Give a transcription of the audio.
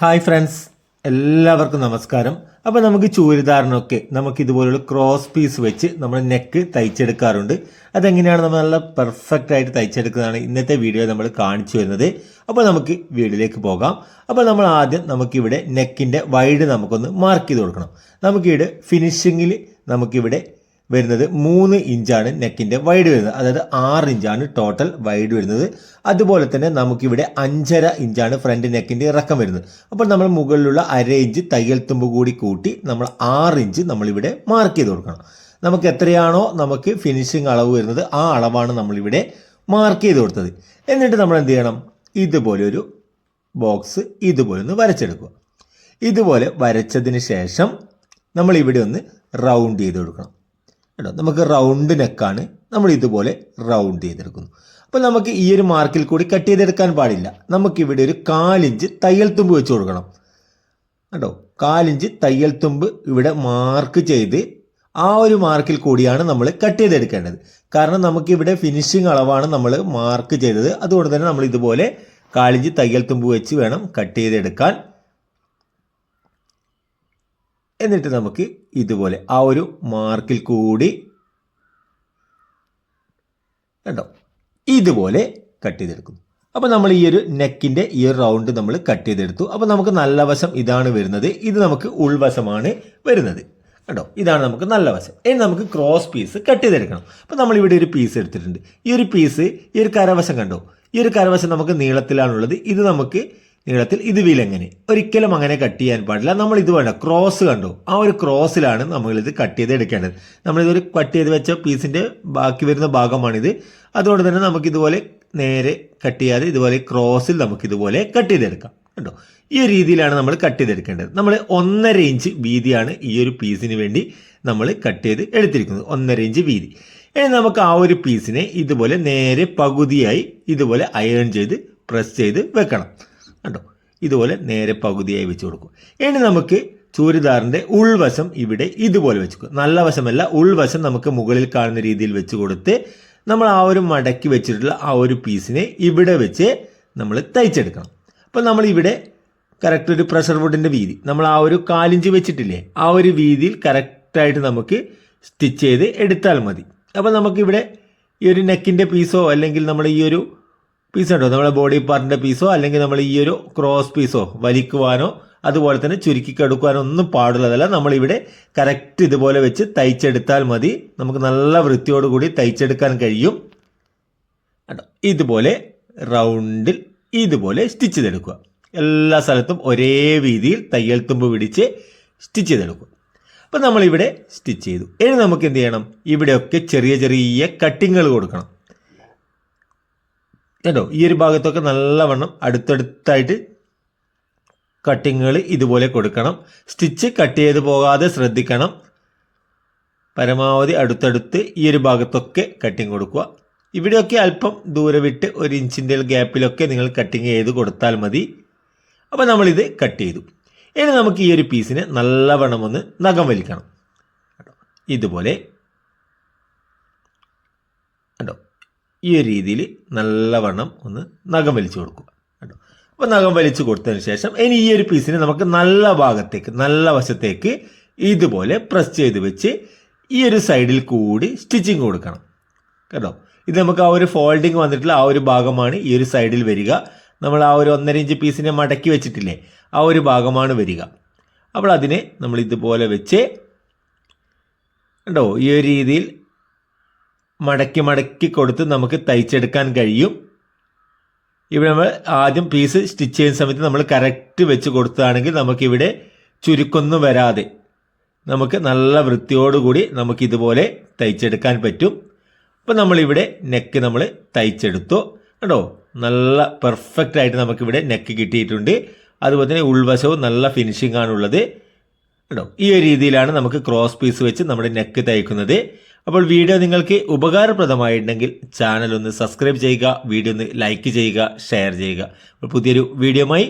Hi friends. എല്ലാവർക്കും നമസ്കാരം. അപ്പോൾ നമുക്ക് ചൂരിദാറിനൊക്കെ നമുക്ക് ഇതുപോലുള്ള ക്രോസ് പീസ് വെച്ച് നമ്മൾ നെക്ക് തയ്ച്ചെടുക്കാറുണ്ട്. അതെങ്ങനെയാണ് നമ്മൾ നല്ല പെർഫെക്റ്റ് ആയിട്ട് തയ്ച്ചെടുക്കുന്നതാണ് ഇന്നത്തെ വീഡിയോ നമ്മൾ കാണിച്ചു വരുന്നത്. അപ്പോൾ നമുക്ക് വീഡിയോയിലേക്ക് പോകാം. അപ്പോൾ നമ്മൾ ആദ്യം നമുക്കിവിടെ നെക്കിന്റെ വൈഡ് നമുക്കൊന്ന് മാർക്ക് ചെയ്ത് കൊടുക്കണം. നമുക്കിവിടെ ഫിനിഷിങ്ങിൽ നമുക്കിവിടെ വരുന്നത് മൂന്ന് ഇഞ്ചാണ് നെക്കിന്റെ വൈഡ് വരുന്നത്. അതായത് ആറ് ഇഞ്ചാണ് ടോട്ടൽ വൈഡ് വരുന്നത്. അതുപോലെ തന്നെ നമുക്കിവിടെ അഞ്ചര ഇഞ്ചാണ് ഫ്രണ്ട് നെക്കിന്റെ ഇറക്കം വരുന്നത്. അപ്പോൾ നമ്മൾ മുകളിലുള്ള അര ഇഞ്ച് തയ്യൽ തുമ്പ് കൂടി കൂട്ടി നമ്മൾ ആറ് ഇഞ്ച് നമ്മളിവിടെ മാർക്ക് ചെയ്ത് കൊടുക്കണം. നമുക്ക് എത്രയാണോ നമുക്ക് ഫിനിഷിംഗ് അളവ് വരുന്നത് ആ അളവാണ് നമ്മളിവിടെ മാർക്ക് ചെയ്ത് കൊടുത്തത്. എന്നിട്ട് നമ്മൾ എന്ത് ചെയ്യണം? ഇതുപോലെ ഒരു ബോക്സ് ഇതുപോലെ ഒന്ന് വരച്ചെടുക്കുക. ഇതുപോലെ വരച്ചതിന് ശേഷം നമ്മൾ ഇവിടെ ഒന്ന് റൗണ്ട് ചെയ്ത് കൊടുക്കണം. കേട്ടോ നമുക്ക് റൗണ്ട് നെക്കാണ് നമ്മൾ ഇതുപോലെ റൗണ്ട് ചെയ്തെടുക്കുന്നു. അപ്പോൾ നമുക്ക് ഈ ഒരു മാർക്കിൽ കൂടി കട്ട് ചെയ്തെടുക്കാൻ പാടില്ല. നമുക്കിവിടെ ഒരു കാലിഞ്ച് തയ്യൽ തുമ്പ് വെച്ച് കൊടുക്കണം. കേട്ടോ കാലിഞ്ച് തയ്യൽ തുമ്പ് ഇവിടെ മാർക്ക് ചെയ്ത് ആ ഒരു മാർക്കിൽ കൂടിയാണ് നമ്മൾ കട്ട് ചെയ്തെടുക്കേണ്ടത്. കാരണം നമുക്കിവിടെ ഫിനിഷിംഗ് അളവാണ് നമ്മൾ മാർക്ക് ചെയ്തത്. അതുകൊണ്ട് തന്നെ നമ്മൾ ഇതുപോലെ കാലിഞ്ച് തയ്യൽ തുമ്പ് വെച്ച് വേണം കട്ട് ചെയ്തെടുക്കാൻ. എന്നിട്ട് നമുക്ക് ഇതുപോലെ ആ ഒരു മാർക്കിൽ കൂടി കണ്ടോ? ഇതുപോലെ കട്ട് ചെയ്തെടുക്കുന്നു. അപ്പോൾ നമ്മൾ ഈ ഒരു നെക്കിന്റെ ഈ ഒരു റൗണ്ട് നമ്മൾ കട്ട് ചെയ്തെടുത്തു. അപ്പോൾ നമുക്ക് നല്ല വശം ഇതാണ് വരുന്നത്. ഇത് നമുക്ക് ഉൾവശമാണ് വരുന്നത്. കേട്ടോ ഇതാണ് നമുക്ക് നല്ല വശം. ഇനി നമുക്ക് ക്രോസ് പീസ് കട്ട് ചെയ്തെടുക്കണം. അപ്പോൾ നമ്മൾ ഇവിടെ ഒരു പീസ് എടുത്തിട്ടുണ്ട്. ഈ ഒരു പീസ് ഈ ഒരു കരവശം കണ്ടോ? ഈ ഒരു കരവശം നമുക്ക് നീളത്തിലാണുള്ളത്. ഇത് നമുക്ക് നീളത്തിൽ ഇത് വിലങ്ങനെ. ഒരിക്കലും അങ്ങനെ കട്ട് ചെയ്യാൻ പാടില്ല. നമ്മൾ ഇത് വേണ്ട. ക്രോസ് കണ്ടു? ആ ഒരു ക്രോസിലാണ് നമ്മളിത് കട്ട് ചെയ്ത് എടുക്കേണ്ടത്. നമ്മളിതൊരു കട്ട് ചെയ്ത് വെച്ച പീസിന്റെ ബാക്കി വരുന്ന ഭാഗമാണിത്. അതുകൊണ്ട് തന്നെ നമുക്കിതുപോലെ നേരെ കട്ട് ചെയ്യാതെ ഇതുപോലെ ക്രോസിൽ നമുക്കിതുപോലെ കട്ട് ചെയ്തെടുക്കാം. കേട്ടോ ഈ ഒരു രീതിയിലാണ് നമ്മൾ കട്ട് ചെയ്തെടുക്കേണ്ടത്. നമ്മൾ ഒന്നര ഇഞ്ച് വീതിയാണ് ഈ ഒരു പീസിന് വേണ്ടി നമ്മൾ കട്ട് ചെയ്ത് എടുത്തിരിക്കുന്നത്. ഒന്നര ഇഞ്ച് വീതി. ഇനി നമുക്ക് ആ ഒരു പീസിനെ ഇതുപോലെ നേരെ പകുതിയായി ഇതുപോലെ അയൺ ചെയ്ത് പ്രസ് ചെയ്ത് വെക്കണം. കണ്ടോ? ഇതുപോലെ നേരെ പകുതിയായി വെച്ച് കൊടുക്കും. ഇനി നമുക്ക് ചൂരിദാറിന്റെ ഉൾവശം ഇവിടെ ഇതുപോലെ വെച്ച് കൊടുക്കും. നല്ല വശമല്ല ഉൾവശം നമുക്ക് മുകളിൽ കാണുന്ന രീതിയിൽ വെച്ച് കൊടുത്ത് നമ്മൾ ആ ഒരു മടക്കി വെച്ചിട്ടുള്ള ആ ഒരു പീസിനെ ഇവിടെ വെച്ച് നമ്മൾ തയ്ച്ചെടുക്കണം. അപ്പോൾ നമ്മൾ ഇവിടെ കറക്റ്റ് ഒരു പ്രഷർ വുഡിന്റെ വീതി നമ്മൾ ആ ഒരു കാലിഞ്ച് വെച്ചിട്ടില്ലേ ആ ഒരു വീതിയിൽ കറക്റ്റായിട്ട് നമുക്ക് സ്റ്റിച്ച് ചെയ്ത് എടുത്താൽ മതി. അപ്പോൾ നമുക്കിവിടെ ഈ ഒരു നെക്കിന്റെ പീസോ അല്ലെങ്കിൽ നമ്മൾ ഈ ഒരു പീസ് ഉണ്ടോ നമ്മുടെ ബോഡി പാർട്ടിന്റെ പീസോ അല്ലെങ്കിൽ നമ്മൾ ഈ ഒരു ക്രോസ് പീസോ വലിക്കുവാനോ അതുപോലെ തന്നെ ചുരുക്കി കെടുക്കുവാനോ ഒന്നും പാടുള്ളതല്ല. നമ്മളിവിടെ കറക്റ്റ് ഇതുപോലെ വെച്ച് തയ്ച്ചെടുത്താൽ മതി. നമുക്ക് നല്ല വൃത്തിയോടുകൂടി തയ്ച്ചെടുക്കാൻ കഴിയും. ഇതുപോലെ റൗണ്ടിൽ ഇതുപോലെ സ്റ്റിച്ച് ചെയ്തെടുക്കുക. എല്ലാ സ്ഥലത്തും ഒരേ രീതിയിൽ തയ്യൽ തുമ്പ് പിടിച്ച് സ്റ്റിച്ച് ചെയ്തെടുക്കുക. അപ്പം നമ്മളിവിടെ സ്റ്റിച്ച് ചെയ്തു. ഇനി നമുക്ക് എന്ത് ചെയ്യണം? ഇവിടെയൊക്കെ ചെറിയ ചെറിയ കട്ടിങ്ങുകൾ കൊടുക്കണം. കേട്ടോ ഈ ഒരു ഭാഗത്തൊക്കെ നല്ലവണ്ണം അടുത്തടുത്തായിട്ട് കട്ടിങ്ങുകൾ ഇതുപോലെ കൊടുക്കണം. സ്റ്റിച്ച് കട്ട് ചെയ്ത് പോകാതെ ശ്രദ്ധിക്കണം. പരമാവധി അടുത്തടുത്ത് ഈ ഒരു ഭാഗത്തൊക്കെ കട്ടിങ് കൊടുക്കുക. ഇവിടെയൊക്കെ അല്പം ദൂരെ വിട്ട് ഒരു ഇഞ്ചിന്റെ ഗ്യാപ്പിലൊക്കെ നിങ്ങൾ കട്ടിങ് ചെയ്ത് കൊടുത്താൽ മതി. അപ്പോൾ നമ്മളിത് കട്ട് ചെയ്തു. ഇനി നമുക്ക് ഈ ഒരു പീസിനെ നല്ലവണ്ണം ഒന്ന് നഖം വലിക്കണം. ഇതുപോലെ കണ്ടോ ഈ ഒരു രീതിയിൽ നല്ലവണ്ണം ഒന്ന് നഖം വലിച്ചു കൊടുക്കുക കേട്ടോ. അപ്പോൾ നഖം വലിച്ചു കൊടുത്തതിന് ശേഷം ഇനി ഈ ഒരു പീസിനെ നമുക്ക് നല്ല ഭാഗത്തേക്ക് നല്ല വശത്തേക്ക് ഇതുപോലെ പ്രസ് ചെയ്ത് വെച്ച് ഈ ഒരു സൈഡിൽ കൂടി സ്റ്റിച്ചിങ് കൊടുക്കണം കേട്ടോ. ഇത് നമുക്ക് ആ ഒരു ഫോൾഡിങ് വന്നിട്ടുള്ള ആ ഒരു ഭാഗമാണ് ഈ ഒരു സൈഡിൽ വരിക. നമ്മൾ ആ ഒരു ഒന്നര ഇഞ്ച് പീസിനെ മടക്കി വെച്ചിട്ടില്ലേ ആ ഒരു ഭാഗമാണ് വരിക. അപ്പോൾ അതിനെ നമ്മൾ ഇതുപോലെ വെച്ച് കണ്ടോ ഈ ഒരു രീതിയിൽ മടക്കി മടക്കി കൊടുത്ത് നമുക്ക് തയ്ച്ചെടുക്കാൻ കഴിയും. ഇവിടെ നമ്മൾ ആദ്യം പീസ് സ്റ്റിച്ച് ചെയ്യുന്ന സമയത്ത് നമ്മൾ കറക്റ്റ് വെച്ച് കൊടുത്തതാണെങ്കിൽ നമുക്കിവിടെ ചുരുക്കൊന്നും വരാതെ നമുക്ക് നല്ല വൃത്തിയോടുകൂടി നമുക്ക് ഇതുപോലെ തയ്ച്ചെടുക്കാൻ പറ്റും. അപ്പോൾ നമ്മളിവിടെ നെക്ക് നമ്മൾ തയ്ച്ചെടുത്തു. കേട്ടോ നല്ല പെർഫെക്റ്റ് ആയിട്ട് നമുക്കിവിടെ നെക്ക് കിട്ടിയിട്ടുണ്ട്. അതുപോലെ തന്നെ ഉൾവശവും നല്ല ഫിനിഷിംഗ് ആണുള്ളത് കേട്ടോ ഈ ഒരു രീതിയിലാണ് നമുക്ക് ക്രോസ് പീസ് വെച്ച് നമ്മുടെ നെക്ക് തയ്ക്കുന്നത് അപ്പോൾ വീഡിയോ നിങ്ങൾക്ക് ഉപകാരപ്രദമായിട്ടുണ്ടെങ്കിൽ ചാനൽ ഒന്ന് സബ്സ്ക്രൈബ് ചെയ്യുക വീഡിയോ ഒന്ന് ലൈക്ക് ചെയ്യുക ഷെയർ ചെയ്യുക. പുതിയൊരു വീഡിയോയുമായി